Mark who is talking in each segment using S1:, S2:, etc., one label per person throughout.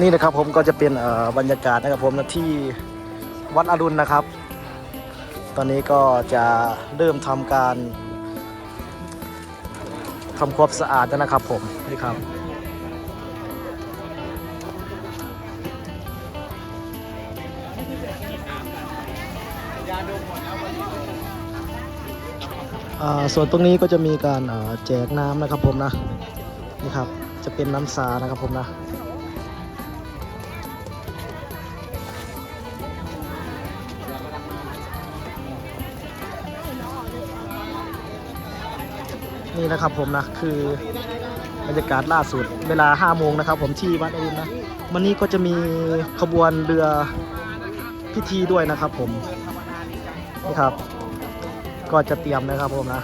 S1: นี่นะครับผมก็จะเป็นบรรยากาศนะครับผมที่วัดอรุณนะครับ ตอนนี้ก็จะเริ่มทำการทำความสะอาดแล้วนะครับผมนี่ครับส่วนตรงนี้ก็จะมีการแจกน้ำนะครับผมนะ นี่ครับ จะเป็นน้ำสานะครับผมนะนี่นะครับผมนะคือบรรยากาศล่าสุดเวลา5โมงนะครับ ผมที่วัดอรุณนะวันนี้ก็จะมีขบวนเรือพิธีด้วยนะครับ ผมนี่ครับ ก็จะเตรียมนะครับผมนะ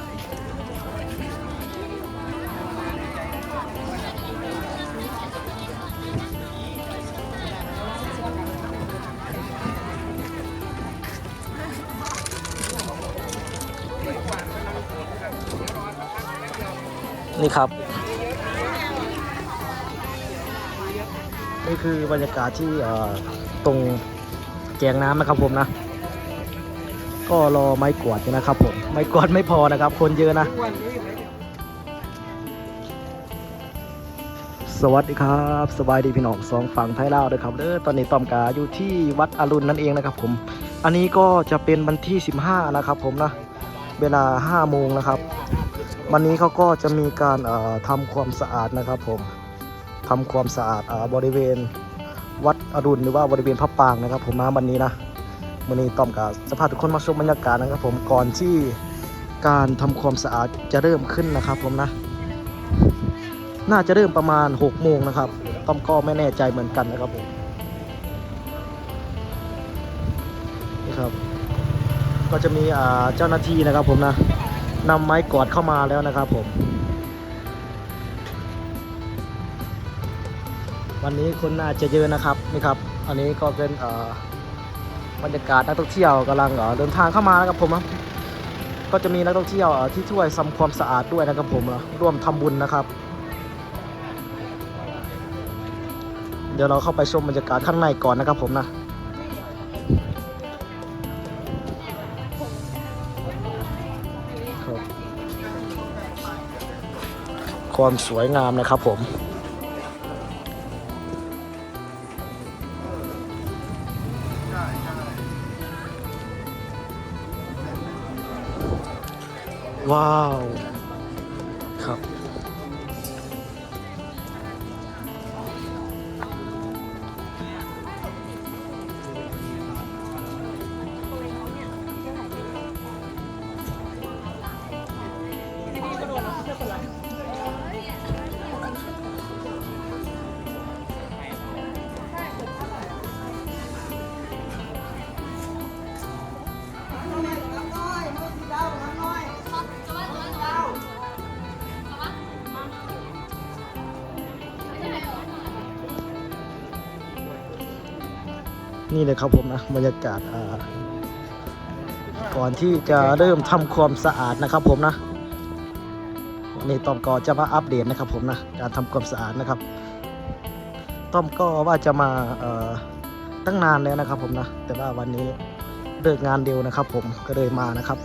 S1: นี่ครับ นี่คือบรรยากาศที่ตรงแกงน้ำนะครับผมนะ ก็รอไม้กวาดอยู่นะครับผมไม้กวาดไม่พอนะครับ คนเยอะนะ สวัสดีครับ สบายดีพี่น้องสองฝั่งไทยลาวด้วยครับเด้อตอนนี้ตอมกาอยู่ที่วัดอรุณนั่นเองนะครับผม อันนี้ก็จะเป็นวันที่ 15 นะครับผมนะ เวลา5โมงนะครับ วันนี้เขาก็จะมีการเอ่อทำความสะอาดนะครับผมทำความสะอาดเอ่อบริเวณวัดอรุณหรือว่าบริเวณพระปางนะครับ ผมมาวันนี้นะวันนี้ต้อมกับจะพาทุกคนมาชมบรรยากาศนะครับ ผมก่อนที่การทำความสะอาดจะเริ่มขึ้นนะครับ ผมนะ น่าจะเริ่มประมาณ6โมงนะครับต้อมก็ไม่แน่ใจเหมือนกันนะครับผมนี่ครับ ก็จะมีเจ้าหน้าที่นะครับผมนะนำไม้กอดเข้ามาแล้วนะครับผม วันนี้คนน่าจะเยอะนะครับนี่ครับ อันนี้ก็เป็นบรรยากาศนักท่องเที่ยวกำลังเดินทางเข้ามานะครับผมนะก็จะมีนักท่องเที่ยวที่ช่วยทำความสะอาดด้วยนะครับผมนะร่วมทำบุญนะครับ เดี๋ยวเราเข้าไปชมบรรยากาศข้างในก่อนนะครับผมนะ ความสวยงามนะครับผม ว้าว นี่เลยครับผมนะบรรยากาศก่อนที่จะเริ่มทำความสะอาดนะครับผมนะนี่ต้อมก็จะมาอัปเดตนะครับผมนะการทำความสะอาดนะครับต้อมก็ว่าจะมาตั้งนานแล้วนะครับผมนะแต่ว่าวันนี้เลิกงานเดียวนะครับ ผมก็เลยมานะครับ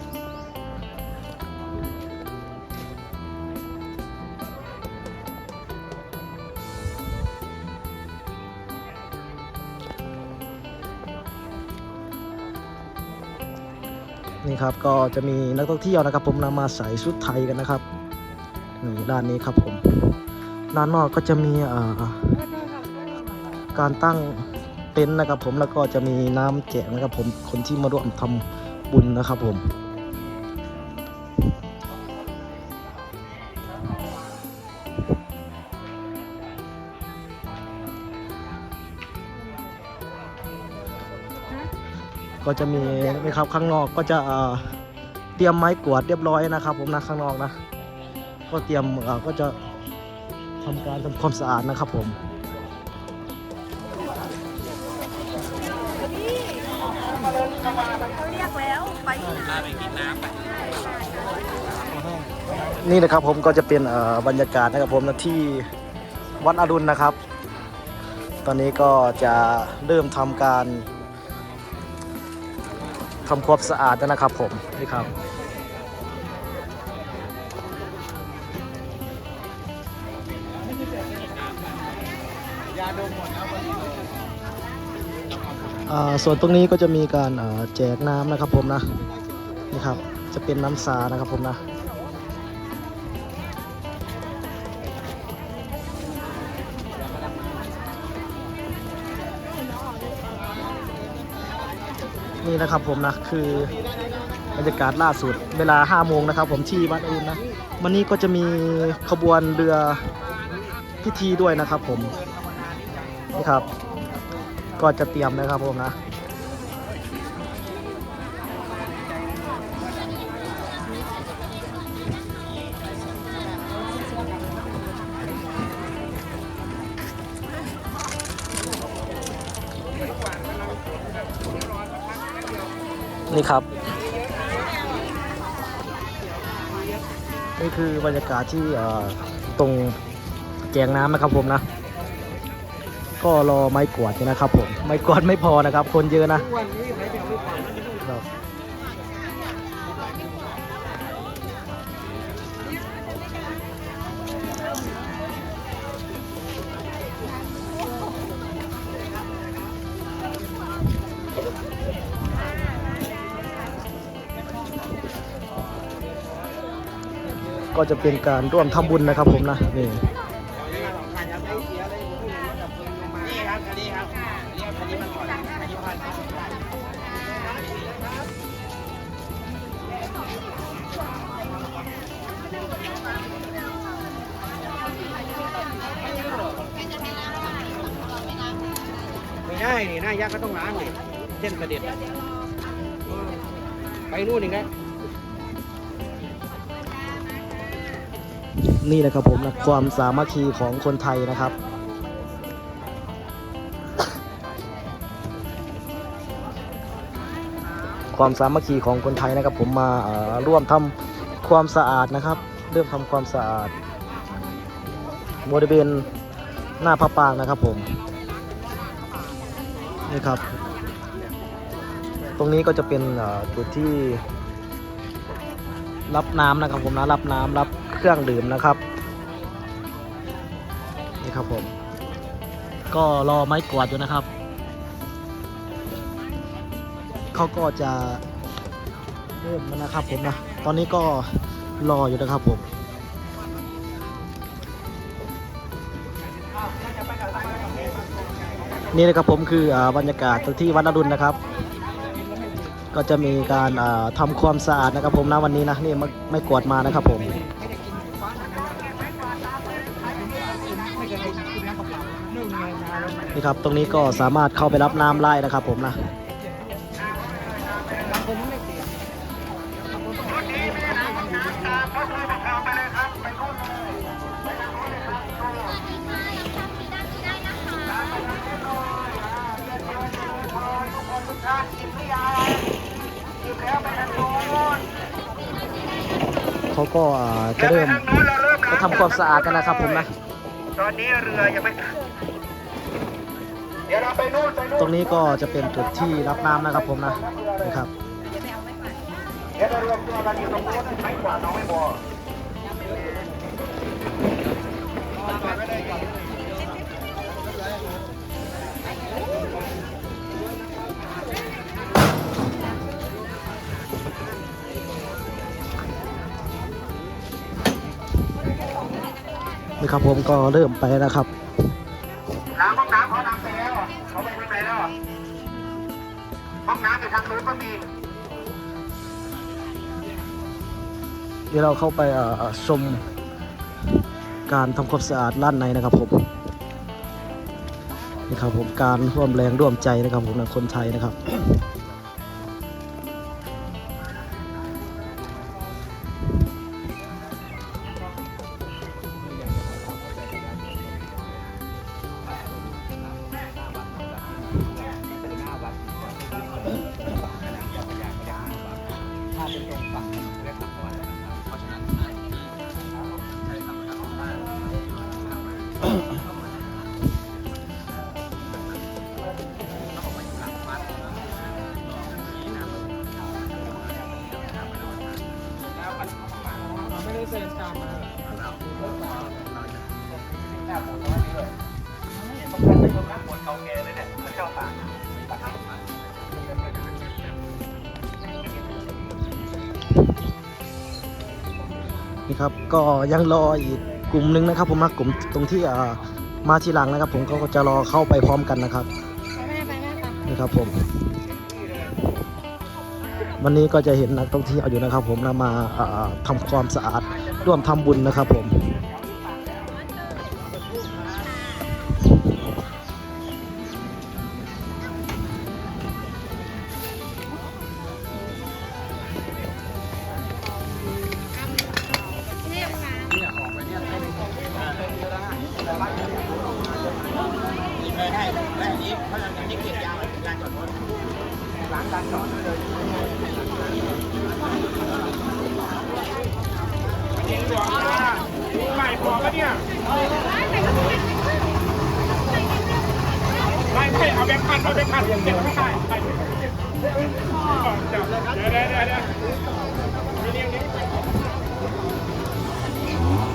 S1: ครับ ก็จะมีนักท่องเที่ยวนะครับ ผมนำมาใส่ชุดไทยกันนะครับนี่ด้านนี้ครับผมด้านนอกก็จะมีการตั้งเต็นท์นะครับ ผมแล้วก็จะมีน้ำแจกนะครับ ผมคนที่มาร่วมทำบุญนะครับผม ก็จะมีนี่ครับข้างนอกก็จะเตรียมไม้กวาดเรียบร้อยนะครับ ผมนะข้างนอกนะ ก็เตรียมก็จะทำการทำความสะอาดนะครับผม
S2: นี่
S3: นะ
S1: ครับผมก็จะเป็นบรรยากาศนะครับผมนะที่วัดอรุณนะครับ ตอนนี้ก็จะเริ่มทำการ ทำความสะอาดแล้วนะครับผมนี่ครับอ่าส่วนตรงนี้ก็จะมีการอ่าแจกน้ำนะครับผมนะนี่ครับจะเป็นน้ำสานะครับผมนะ นี่นะครับผมนะคือบรรยากาศล่าสุดเวลา5โมงนะครับ ผมที่วัดอรุณนะวันนี้ก็จะมีขบวนเรือพิธีด้วยนะครับผมนี่ครับ ก็จะเตรียมนะครับผมนะ นี่ครับ นี่คือบรรยากาศที่ตรงแกงน้ำนะครับผมนะ ก็รอไม้กวาดนะครับผม ไม้กวาดไม่พอนะครับ คนเยอะนะ ก็จะเป็นการร่วมทำบุญนะครับผมนะนี่
S2: ไม่ได้นี่หน้ายักษ์ก็ต้องล้างเลยเส้นเสด็จอะเออไปนู่นอีกนะ
S1: นี่แหละครับผมนะความสามัคคีของคนไทยนะครับ ความสามัคคีของคนไทยนะครับ ผมมาอ่อร่วมทำความสะอาดนะครับเริ่มทำความสะอาดบริเวณหน้าพระปางนะครับผมนี่ครับ ตรงนี้ก็จะเป็นจุดที่รับน้ำนะครับผมนะรับน้ำรับ เครื่องดื่มนะครับ นี่ครับผม ก็รอไม้กวาดอยู่นะครับ เขาก็จะเริ่มแล้วนะครับผมนะ ตอนนี้ก็รออยู่นะครับผมนี่นะครับผมคืออบรรยากาศที่วัดอรุณนะครับ ก็จะมีการทำาความสะอาดนะครับผมนะวันนี้นะนี่ไม่ไม่กวดมานะครับผม นี่ครับ ตรงนี้ก็สามารถเข้าไปรับน้ำไล่นะครับผมนะเขาก็อ่าจะเริ่มจะทำความสะอาดกันนะครับผมนะ
S2: ตอนนี้เรือยังไม่
S1: ตรงนี้ก็จะเป็นจุดที่รับน้ำนะครับผมนะนะครับ
S2: นอยู่ตรงนู้นไม่กว่าน้องไม่พอ
S1: นี่ครับผมก็เริ่มไปแล้วครับ
S2: ห้องน้ำอยู่ทางนู้นก็มี
S1: เดี๋ยวเราเข้าไปชมการทำความสะอาดร้านในนะครับผมนี่ครับผมการร่วมแรงร่วมใจนะครับผมนะคนไทยนะครับ
S2: นี่ค
S1: รับก็ยังรออีกกลุ่มหนึงนะครับ ผมนะกลุ่มตรงที่อ่ามาทีหลังนะครับ ผมก็จะรอเข้าไปพร้อมกันนะครับนี่ครับผมวันนี้ก็จะเห็นนักท่องเที่ยวอยู่นะครับ ผมนะมาอ่าทำความสะอาดร่วมทำบุญนะครับ ผม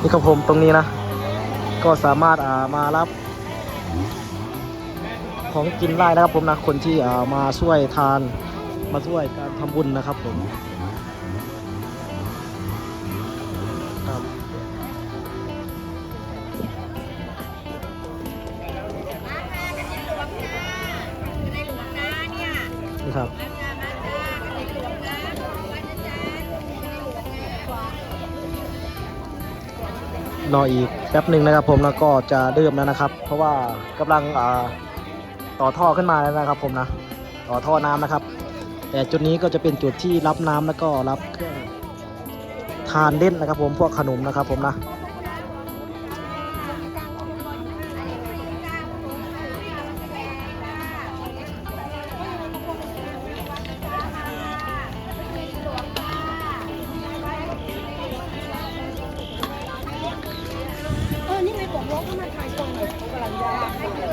S2: นี่ค
S1: รับผมตรงนี้นะ ก็สามารถอ่ามารับของกินได้นะครับผมนะคนที่อ่ามาช่วยทานมาช่วยการทำบุญนะครับผม รออีกแป๊บหนึ่งนะครับผมแล้วก็จะเริ่มแล้วนะครับ เพราะว่ากำลังอ่าต่อท่อขึ้นมาแล้วนะครับผมนะต่อท่อน้ำนะครับ แต่จุดนี้ก็จะเป็นจุดที่รับน้ำแล้วก็รับเครื่องทานเล่นนะครับผมพวกขนมนะครับผมนะ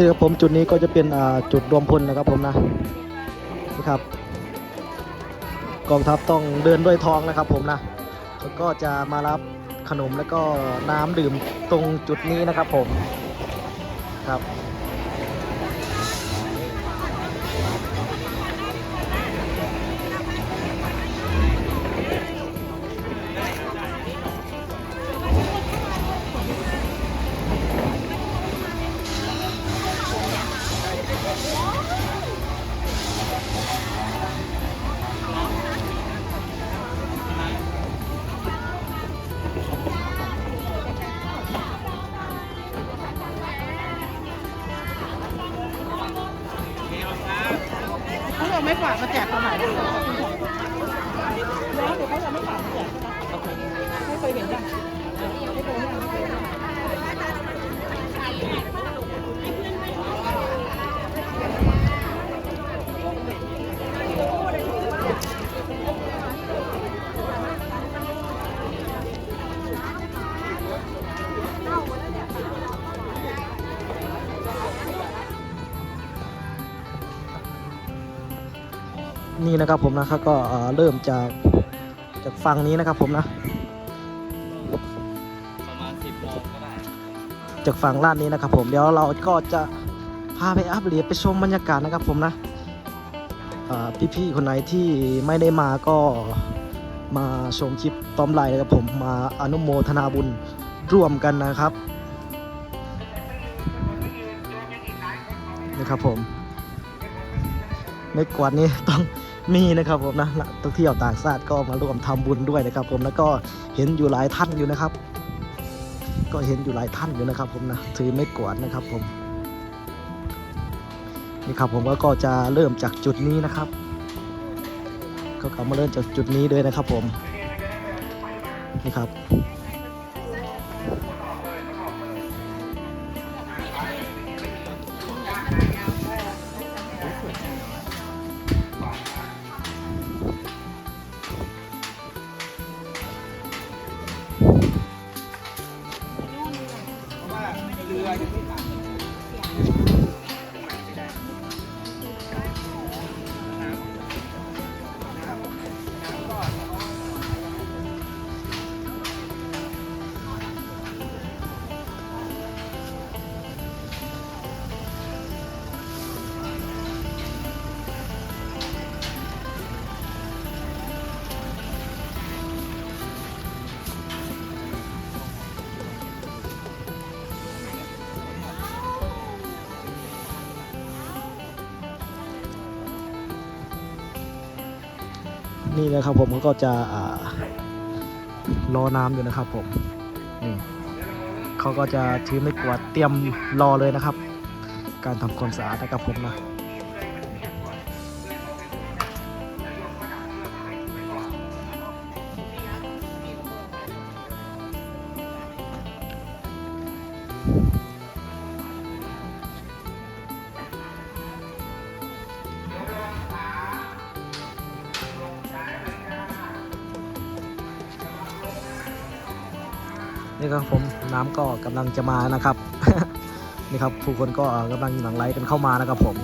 S4: ที่ค
S1: รับผมจุดนี้ก็จะเป็นจุดรวมพลนะครับผมนะนี่ครับกองทัพต้องเดินด้วยท้องนะครับผมนะแล้วก็จะมารับขนมแล้วก็น้ำดื่มตรงจุดนี้นะครับผมครับ
S3: นี่นะค
S1: รับผมนะครับก็เริ่มจากจากฝั่งนี้นะครับผมนะ
S3: ประมาณสิบโมงก็ได้
S1: จากฝั่งลาดนี้นะครับผมเดี๋ยวเราก็จะพาไปอัปเดตไปชมบรรยากาศนะครับผมนะพี่ๆคนไหนที่ไม่ได้มาก็มาชมคลิปต้อมไลน์นะครับผมมาอนุโมทนาบุญร่วมกันนะครับนี่ครับผมไม่กวาดนี้ต้อง มีนะครับผมนะนักท่องเที่ยวต่างชาติก็มาร่วมทำบุญด้วยนะครับ ผมแล้วก็เห็นอยู่หลายท่านอยู่นะครับ ก็เห็นอยู่หลายท่านอยู่นะครับ ผมนะถือไม่กวาดนะครับผมนี่ครับผมก็จะเริ่มจากจุดนี้นะครับ ก็กลับมาเริ่มจากจุดนี้เลยนะครับผมนี่ครับ นี่นะครับผมก็จะรอน้ำอยู่นะครับผมนี่เขาก็จะถือไม่กวาดเตรียมรอเลยนะครับ การทำความสะอาดนะครับผมนะ นี่ครับผมน้ำก็กำลังจะมานะครับนี่ครับผู้คนก็กำลังหลั่งไหลกันเข้ามานะครับผม